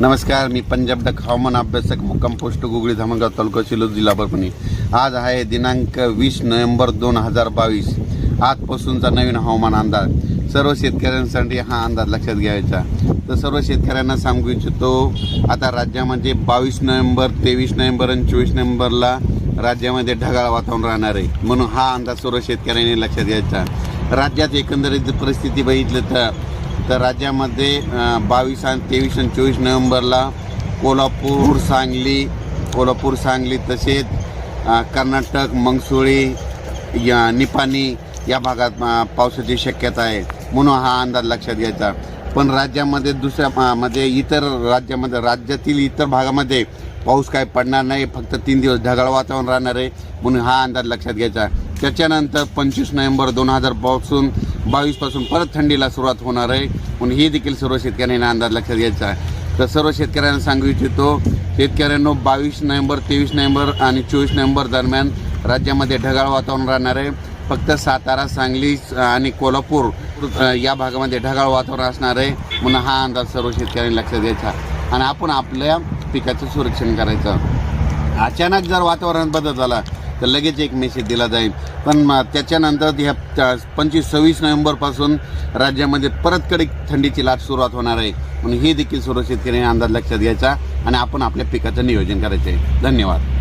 नमस्कार मी पंजाब डक हवामान अभ्यासक मुक्काम पोस्ट गुगळी धामणगाव तालुका शिलो जिल्हा परभणी. आज आहे दिनांक वीस नोव्हेंबर दोन हजार बावीस. आजपासूनचा नवीन हवामान अंदाज. सर्व शेतकऱ्यांसाठी हा अंदाज लक्षात घ्यायचा. तर सर्व शेतकऱ्यांना सांगू इच्छितो आता राज्यामध्ये बावीस नोव्हेंबर तेवीस नोव्हेंबर आणि चोवीस नोव्हेंबरला राज्यामध्ये ढगाळ वातावरण राहणार आहे. म्हणून हा अंदाज सर्व शेतकऱ्यांनी लक्षात घ्यायचा. राज्यात एकंदरीत परिस्थिती बघितलं तर तर राज्यामध्ये बावीस आणि तेवीस आणि चोवीस नोव्हेंबरला कोल्हापूर सांगली कोल्हापूर सांगली तसेच कर्नाटक मंगसुळी या निपाणी या भागात पावसाची शक्यता आहे. म्हणून हा अंदाज लक्षात घ्यायचा. पण राज्यामध्ये दुसऱ्या मध्ये इतर राज्यामध्ये राज्यातील इतर भागामध्ये पाऊस काय पडणार नाही फक्त तीन दिवस ढगाळ वातावरण राहणार आहे. म्हणून हा अंदाज लक्षात घ्यायचा. त्याच्यानंतर पंचवीस नोव्हेंबर दोन हजारपासून बावीसपासून परत थंडीला सुरुवात होणार आहे. म्हणून ही देखील सर्व शेतकऱ्यांना अंदाज लक्षात घ्यायचा आहे. तर सर्व शेतकऱ्यांना सांगू इच्छितो शेतकऱ्यांनो बावीस नोव्हेंबर तेवीस नोव्हेंबर आणि चोवीस नोव्हेंबर दरम्यान राज्यामध्ये ढगाळ वातावरण राहणार आहे. फक्त सातारा सांगली आणि कोल्हापूर या भागामध्ये ढगाळ वातावरण असणार आहे. म्हणून हा अंदाज सर्व शेतकऱ्यांनी लक्षात घ्यायचा आणि आपण आपल्या पिकाचं संरक्षण करायचं. अचानक जर वातावरण बदल झाला तर लगेच एक मेसेज दिला जाईल. पण त्याच्यानंतर ह्या पंचवीस सव्वीस नोव्हेंबरपासून राज्यामध्ये परत कडक थंडीची लाट सुरुवात होणार आहे. म्हणून हे देखील सुरक्षित शेतकऱ्यांनी अंदाज लक्षात घ्यायचा आणि आपण आपल्या पिकाचं नियोजन करायचं आहे. धन्यवाद.